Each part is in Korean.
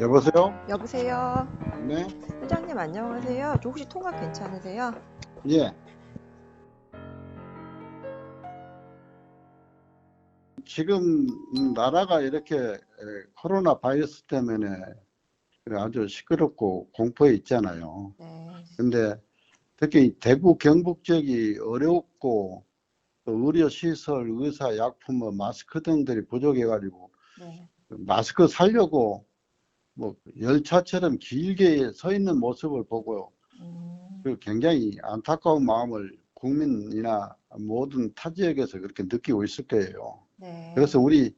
여보세요? 여보세요. 네? 회장님 안녕하세요. 저 혹시 통화 괜찮으세요? 예. 지금 나라가 이렇게 에, 코로나 바이러스 때문에 아주 시끄럽고 공포에 있잖아요. 네. 근데 특히 대구 경북 지역이 어렵고 또 의료 시설, 의사, 약품, 뭐 마스크 등들이 부족해가지고 네. 마스크 살려고 뭐 열차처럼 길게 서 있는 모습을 보고 음, 그 굉장히 안타까운 마음을 국민이나 모든 타 지역에서 그렇게 느끼고 있을 거예요. 네. 그래서 우리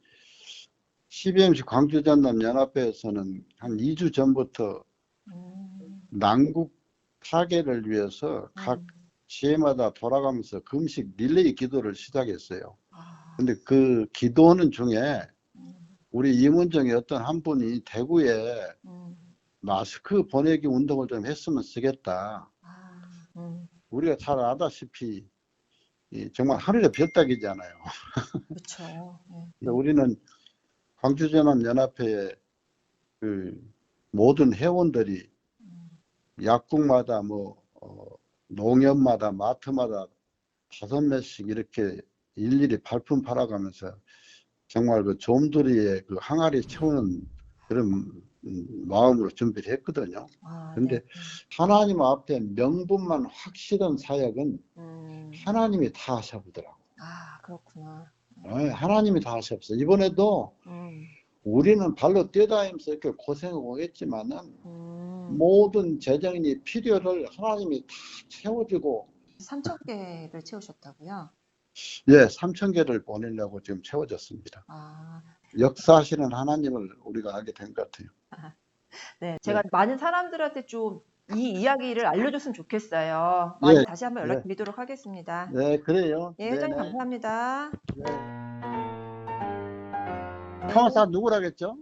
CBMC 광주전남 연합회에서는 한 2주 전부터 음, 난국 타개를 위해서 각 음, 시에마다 돌아가면서 금식 릴레이 기도를 시작했어요. 아, 근데 그 기도하는 중에 음, 우리 임원정의 어떤 한 분이 대구에 음, 마스크 보내기 운동을 좀 했으면 쓰겠다. 아, 음, 우리가 잘 알다시피 이 정말 하늘의 별따기잖아요. 그렇죠. 네. 우리는 광주전압연합회의 그 모든 회원들이 음, 약국마다 뭐 어, 농협마다 마트마다 다섯 매씩 이렇게 일일이 발품 팔아가면서 정말 그 좀들이의 그 항아리 채우는 그런 음, 마음으로 준비를 했거든요. 아, 근데 네. 하나님 앞에 명분만 확실한 사역은 음, 하나님이 다 하셔보더라고. 아, 그렇구나. 어, 하나님이 다 하셨어. 이번에도 음, 우리는 발로 뛰어다니면서 이렇게 고생하고 했지만은 음, 모든 재정이 필요를 하나님이 다 채워주고 3천 개를 채우셨다고요? 예, 3천 개를 보내려고 지금 채워졌습니다. 아, 역사하시는 하나님을 우리가 알게 된 것 같아요. 네. 제가 많은 사람들한테 좀 이 이야기를 알려줬으면 좋겠어요. 많이 예, 다시 한번 연락드리도록 하겠습니다. 네, 그래요. 예, 회장님 네네. 감사합니다. 네. 청사 누구라겠죠?